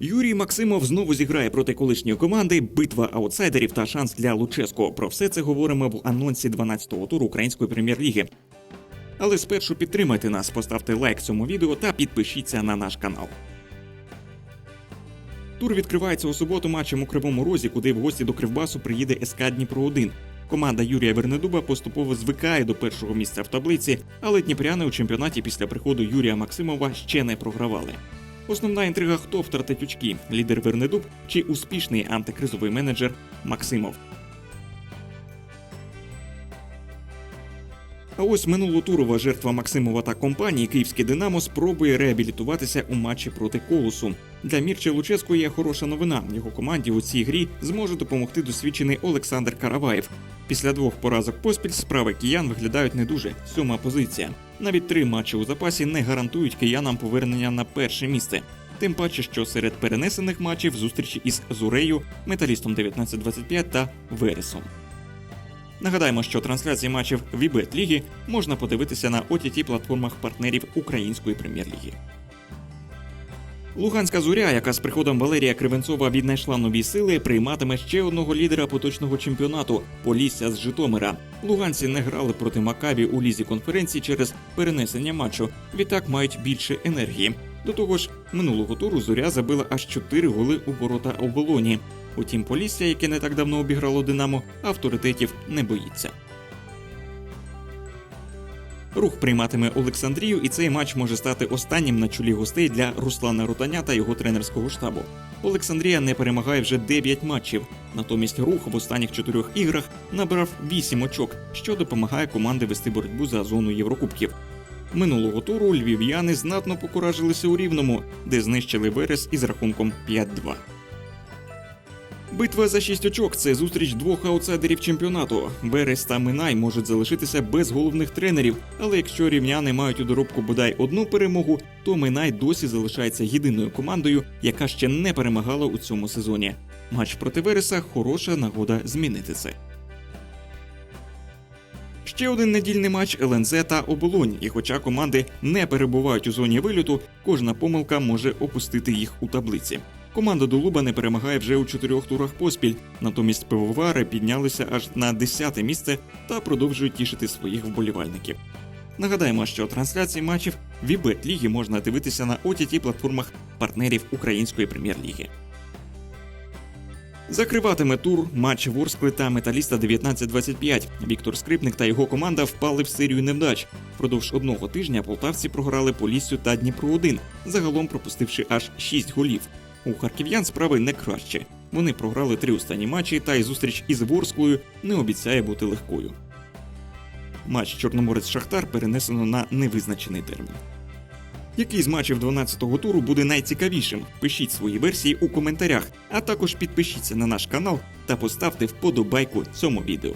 Юрій Максимов знову зіграє проти колишньої команди. Битва аутсайдерів та шанс для Луческо. Про все це говоримо в анонсі 12-го туру української прем'єр-ліги. Але спершу підтримайте нас, поставте лайк цьому відео та підпишіться на наш канал. Тур відкривається у суботу матчем у Кривому Розі, куди в гості до Кривбасу приїде СК Дніпро 1 Команда Юрія Вернедуба поступово звикає до першого місця в таблиці, але дніпряни у чемпіонаті після приходу Юрія Максимова ще не програвали. Основна інтрига, хто втратить очки лідер Вернедуб чи успішний антикризовий менеджер Максимов. А ось минулотурова жертва Максимова та компанії Київське Динамо спробує реабілітуватися у матчі проти Колосу. Для Мірча Луческо є хороша новина. Його команді у цій грі зможе допомогти досвідчений Олександр Караваєв. Після двох поразок поспіль справи киян виглядають не дуже. Сьома позиція. Навіть три матчі у запасі не гарантують киянам повернення на перше місце. Тим паче, що серед перенесених матчів зустрічі із Зурею, металістом 1925 та Вересом. Нагадаємо, що трансляції матчів Вібет Ліги можна подивитися на ott платформах партнерів Української прем'єр-ліги. Луганська зоря, яка з приходом Валерія Кривенцова віднайшла нові сили, прийматиме ще одного лідера поточного чемпіонату Полісся з Житомира. Луганці не грали проти Макаві у лізі конференції через перенесення матчу. Відтак мають більше енергії. До того ж, минулого туру зоря забила аж 4 голи у ворота оболоні. Утім, Полісся, яке не так давно обіграло Динамо, авторитетів не боїться. Рух прийматиме Олександрію, і цей матч може стати останнім на чолі гостей для Руслана Ротаня та його тренерського штабу. Олександрія не перемагає вже 9 матчів. Натомість рух в останніх чотирьох іграх набрав 8 очок, що допомагає команді вести боротьбу за зону Єврокубків. Минулого туру львів'яни знатно покуражилися у рівному, де знищили Верес із рахунком 5-2. Битва за шість очок це зустріч двох аутсайдерів чемпіонату. Берес та Минай можуть залишитися без головних тренерів, але якщо рівняни мають у доробку бодай одну перемогу, то Минай досі залишається єдиною командою, яка ще не перемагала у цьому сезоні. Матч проти Вереса хороша нагода змінити це. Ще один недільний матч ЛНЗ та Оболонь, і хоча команди не перебувають у зоні вильоту, кожна помилка може опустити їх у таблиці. Команда Долуба не перемагає вже у чотирьох турах поспіль, натомість пивовари піднялися аж на 10 місце та продовжують тішити своїх вболівальників. Нагадаємо, що трансляції матчів Вібет Ліги можна дивитися на ott платформах партнерів Української прем'єр-ліги. Закриватиме тур матч Ворскли та Металіста 19-25. Віктор Скрипник та його команда впали в серію невдач. Впродовж одного тижня полтавці програли Поліссю та Дніпро 1 загалом пропустивши аж 6 голів. У харків'ян справи не краще. Вони програли три останні матчі, та й зустріч із Ворсклою не обіцяє бути легкою. Матч Чорноморець Шахтар перенесено на невизначений термін. Який з матчів 12-го туру буде найцікавішим? Пишіть свої версії у коментарях, а також підпишіться на наш канал та поставте вподобайку цьому відео.